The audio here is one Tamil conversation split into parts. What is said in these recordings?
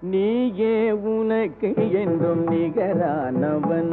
நீயே உனக்கு என்றும் நிகரானவன்.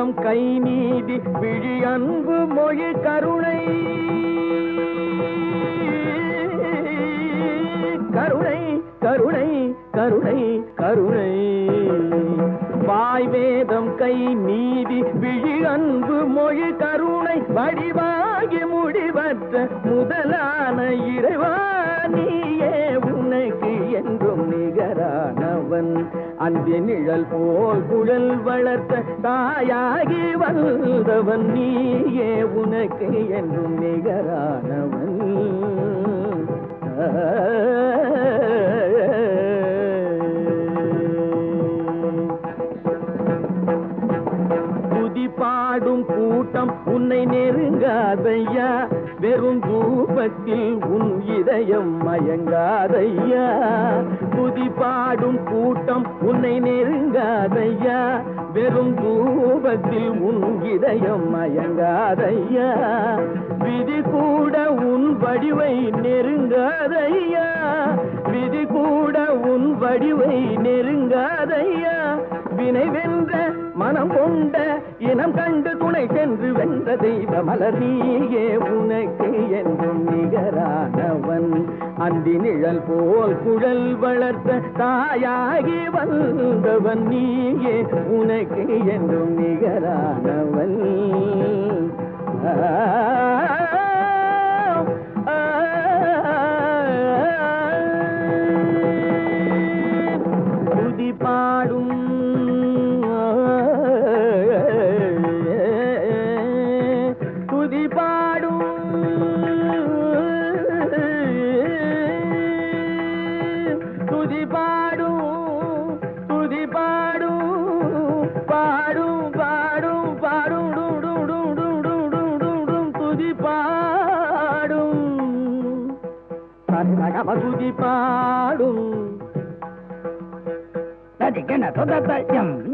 வேதம் கை நீதி விழி அன்பு மொழி கருணை. கருணை கருணை கருணை கருணை. வாய் வேதம் கை நீதி விழி அன்பு மொழி கருணை. வடிவாகி முடிவற்ற முதலான இறைவா நீயே உனக்கு என்றும் நிகரானவன். அந்தி நிழல் போல் குழல் வளர்த்த தாயாகி வந்தவன். நீயே உனக்கு என்றும் நிகரானவன். துதி பாடும் கூட்டம் உன்னை நெருங்காதையா? வெறும் தூபத்தில் உன் இதயம் மயங்காதையா? துதி பாடும் கூட்டம் உன்னை நெருங்காதையா? வெறும் தூபத்தில் உன் இதயம் மயங்காதையா? விதி கூட உன் வடிவை நெருங்காதையா? விதி கூட உன் வடிவை நெருங்காதையா? வினைவென்ற மனம் கொண்ட இனம் கண்டு துணை சென்று வென்ற தெய்வ மலரியே உனக்கு என்றும் நிகரானவன். அந்தி நிழல் போல் குழல் வளர்த்த தாயாகி வந்தவன் நீயே உனக்கு என்றும் நிகரானவன். ஆ, ஆ, பாடும். துதி பாடும் துதி பாடும் பாடும் பாடும் பாடும் துதி பாடும். துதி பாடும். தடிக்கண தொதத்த எம்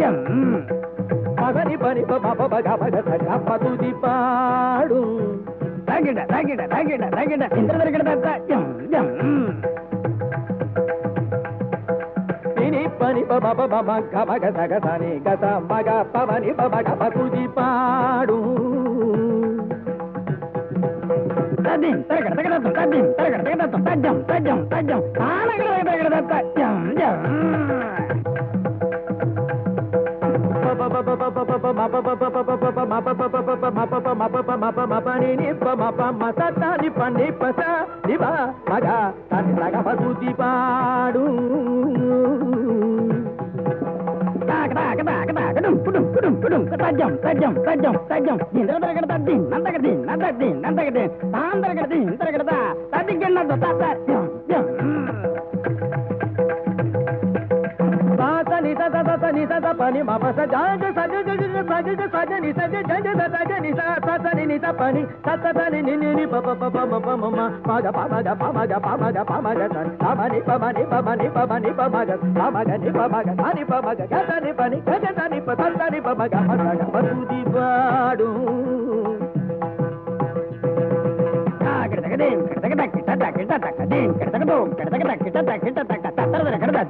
பாடும். రాగిడ రాగిడ రాగిడ రాగిడ ఇంత దొరికిన పెద్ద పని బబ బబ గమగ సగ సని గత మగ పవని బబ గబ కుది పాడు తద్యం తరగడ తగడ తద్యం తరగడ తగడ తద్యం తద్యం తద్యం తాళగడ తగడ తద్యం జం మతాన్ని పన్ని పస దివా మగ తన రగ పసూతి పాడు తజ్జం తజ్జం తజ్జం తజ్జం ఇంద్ర తిరగడ తద్ది నందగడి నందగడి నందగడి తాందరగడి ఇంతరగడదా నిద పని మమ సజాజ సజ జజ సజ జ సజ ని సజ జజ సజ ని స సజ ని నిద పని సత తని ని ని ని ప ప ప ప మ ప మ మ ప గ ప మ గ ప మ గ ప మ గ ప మ గ స ప మ ని ప మ ని ప మ ని ప మ ని ప మ గ ప మ గ ని ప మ గ ని ప మ గ గ త ని ప ని గ గ త ని ప త ని ప మ గ ప గ పసుది పాడు కిటదక కిటదక కిటదక కిటదక కిటదక కిటదక కిటదక కిటదక కిటదక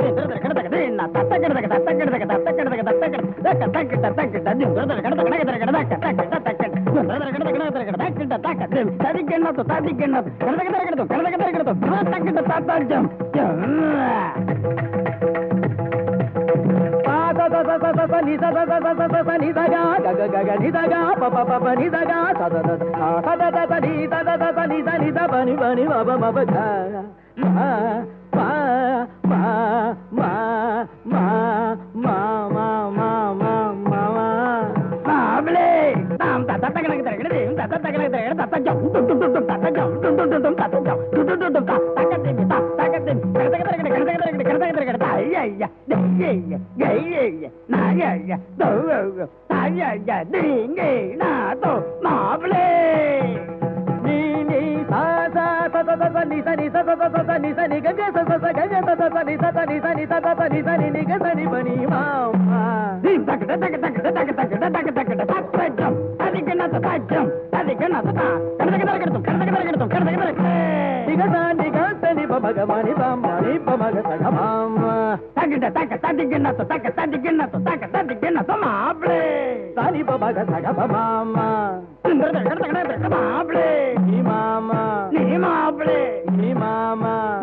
కిటదక కిటదక கட்டது என்ன தத்த கிடதக தத்த கிடதக தத்த கிடதக தத்த கிடதக தத்த கிட்ட தத்த கிட்ட நீ கிடதக கிடதக கிடதக கிடதக தத்த கிட்ட தத்த கிட்ட கிடதக கிடதக கிடதக கிடதக கிட்ட தக்க தம் ததிக்கண்ணது ததிக்கண்ணது கிடதக கிடதக கிடதக கிடதக கிடதக தத்த கிட்ட தத்த ஜம் Ah మాపులే నీ నీ సాసా సత సత సని సని సత సత సని సని గజ సత సత గజ సత సని సత ని సని సత సని సని ని గజ సని బని మామ్మ దగ దగ దగ దగ దగ దగ దగ దగ దగ పట్టం అది గణత పట్టం అది గణత కరదగ దరగడం కరదగ దరగడం కరదగ దరగ నిగ సాని గంతని భగవాని బామ్మాని భగ సగ మామ్మ తగ తగ తది గణత తగ తది గణత తగ తది గణత మాబ్లే సాని భగ సగ మామ్మ మాబ్లే mama.